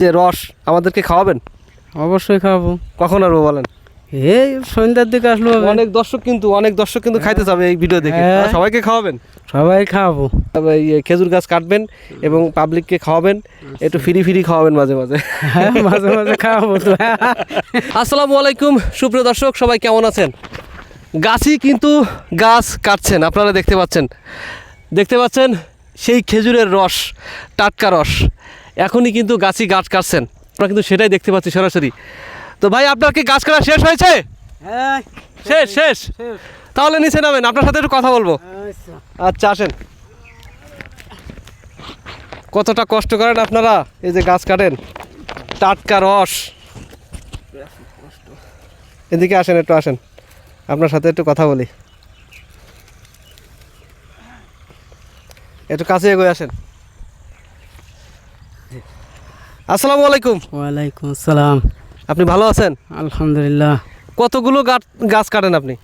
যে রস আমাদেরকে খাওয়াবেন? অবশ্যই খাওয়াবো। কখন আসব বলেন? এই সন্ধ্যার দিকে আসলো অনেক দর্শক কিন্তু অনেক দর্শক কিন্তু খাইতে যাবে এই ভিডিও দেখে। হ্যাঁ। সবাইকে খাওয়াবেন? সবাই খাওয়াবো। তবে এই খেজুর গাছ কাটবেন এবং পাবলিককে খাওয়াবেন। একটু ফ্রি ফ্রি খাওয়াবেন মাঝে মাঝে। হ্যাঁ মাঝে মাঝে খাওয়াবো তো। আসসালামু আলাইকুম সুপ্রিয় দর্শক সবাই কেমন আছেন? গাছই কিন্তু গাছ কাটছেন আপনারা দেখতে পাচ্ছেন। দেখতে পাচ্ছেন সেই খেজুরের রস টাটকা রস। এখনই কিন্তু গাছই গাছ কাটছেন। আমরা কিন্তু সেটাই দেখতে পাচ্ছি সরাসরি। তো ভাই আপনার কি গাছ কাটা শেষ হয়েছে? হ্যাঁ শেষ শেষ। তাহলে নিচে নামেন আপনার সাথে একটু কথা বলব। আচ্ছা আসেন। কতটা কষ্ট করেন আপনারা? এই যে গাছ কাটেন। টাটকা রস। এদিকে আসেন একটু আসেন। আপনার সাথে একটু কথা বলি। একটু কাছে এগোয় আসেন। আসসালামু আলাইকুম। ওয়ালাইকুম আসসালাম। আপনি ভালো আছেন? আলহামদুলিল্লাহ। কতগুলো গাছ গাছ কাটেন আপনি?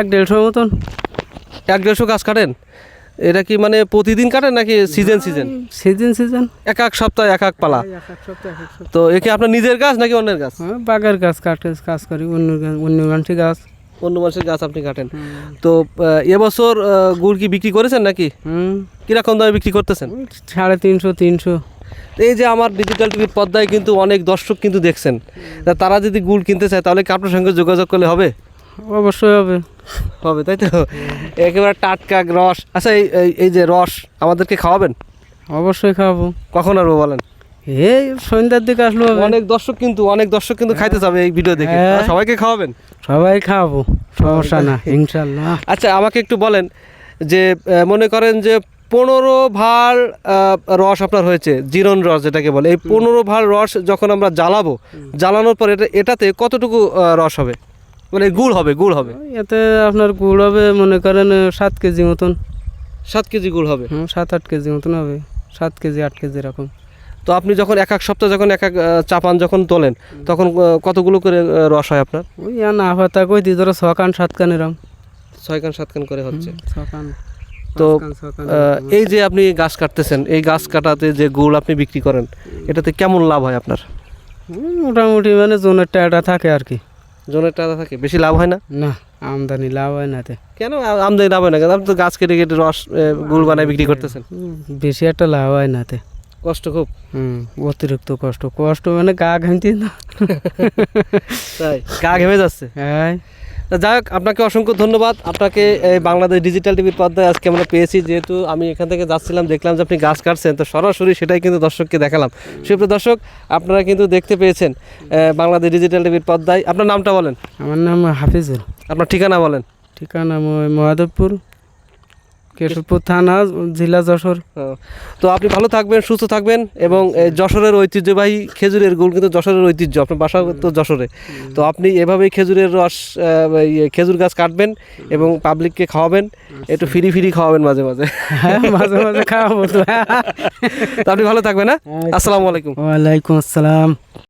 এক দেড়শোর মতন। এক দেড়শো গাছ কাটেন? এটা কি মানে প্রতিদিন কাটেন নাকি সিজন সিজন সিজন সিজন এক এক সপ্তাহ এক এক পালা? তো একে আপনার নিজের গাছ নাকি অন্যের গাছ? হ্যাঁ বাগার গাছ কাটে কাজ করি অন্য অন্য গানটি গাছ। অন্য মানুষের গাছ আপনি কাটেন। তো এবছর গুড় কি বিক্রি করেছেন নাকি? কীরকম দামে বিক্রি করতেছেন? সাড়ে তিনশো তিনশো। এই যে আমার ডিজিটাল টিভির পর্দায় কিন্তু অনেক দর্শক কিন্তু দেখছেন। তারা যদি গুড় কিনতে চায় তাহলে কি আপনার সঙ্গে যোগাযোগ করলে হবে? অবশ্যই হবে। হবে তাই তো? একেবারে টাটকা রস। আচ্ছা এই এই- যে রস আমাদেরকে খাওয়াবেন? অবশ্যই খাওয়াবো। কখন আসব বলেন? এই সন্ধ্যার দিকে আসলো অনেক দর্শক কিন্তু অনেক দর্শক কিন্তু খাইতে যাবে এই ভিডিও দেখে। হ্যাঁ। সবাইকে খাওয়াবেন? সবাই খাওয়াবো সমস্যা না ইনশাল্লাহ। আচ্ছা আমাকে একটু বলেন যে মনে করেন যে পনেরো ভার রস আপনার হয়েছে জিরন রস যেটাকে বলে। এই পনেরো ভার রস যখন আমরা জ্বালাবো জ্বালানোর পর এটা এটাতে কতটুকু রস হবে? মানে গুড় হবে গুড় হবে। এতে আপনার গুড় হবে মনে করেন সাত কেজি মতন। সাত কেজি গুড় হবে? হুম সাত আট কেজি মতন হবে। সাত কেজি আট কেজি এরকম। তো আপনি যখন এক এক সপ্তাহ যখন এক এক চাপান যখন তোলেন তখন কতগুলো করে রস হয় আপনার? ওই না হতা কই দি ধরো ছ কান সাত কান এরম। ছয় কান সাত কান করে হচ্ছে। ছ কান। তো, এই যে আপনি গাছ কাটতেছেন এই গাছ কাটাতে যে গুড় আপনি বিক্রি করেন এটাতে কেমন লাভ হয় আপনার? মোটামুটি মানে জোনের টাকা থাকে আর কি। জনের টাকা থাকে বেশি লাভ হয় না? না আমদানি লাভ হয় না কেন আমদানি লাভ হয় না? কেন আপনি তো গাছ কেটে কেটে রস গুড় বানায় বিক্রি করতেছেন। বেশি একটা লাভ হয় না কষ্ট খুব? হুম অতিরিক্ত কষ্ট। কষ্ট মানে গা ঘামতি না। তাই গা ঘেমে যাচ্ছে? হ্যাঁ। যাই হোক আপনাকে অসংখ্য ধন্যবাদ। আপনাকে এই বাংলাদেশ ডিজিটাল টিভির পর্দায় আজকে আমরা পেয়েছি। যেহেতু আমি এখান থেকে যাচ্ছিলাম দেখলাম যে আপনি গাছ কাটছেন তো সরাসরি সেটাই কিন্তু দর্শককে দেখালাম। সুপ্র দর্শক আপনারা কিন্তু দেখতে পেয়েছেন বাংলাদেশ ডিজিটাল টিভির পর্দায়। আপনার নামটা বলেন। আমার নাম হাফিজুল। আপনার ঠিকানা বলেন। ঠিকানা মহাদেবপুর কেশবপুর থানা জেলা যশোর। তো আপনি ভালো থাকবেন সুস্থ থাকবেন এবং যশোরের ঐতিহ্যবাহী খেজুরের গুড় কিন্তু যশোরের ঐতিহ্য আপনার বাসা তো যশোরে। তো আপনি এভাবেই খেজুরের রস খেজুর গাছ কাটবেন এবং পাবলিককে খাওয়াবেন একটু ফ্রি ফ্রি খাওয়াবেন মাঝে মাঝে। হ্যাঁ মাঝে মাঝে খাওয়াবো তো। তো আপনি ভালো থাকবেন হ্যাঁ? আসসালামু আলাইকুম। ওয়ালাইকুম আসসালাম।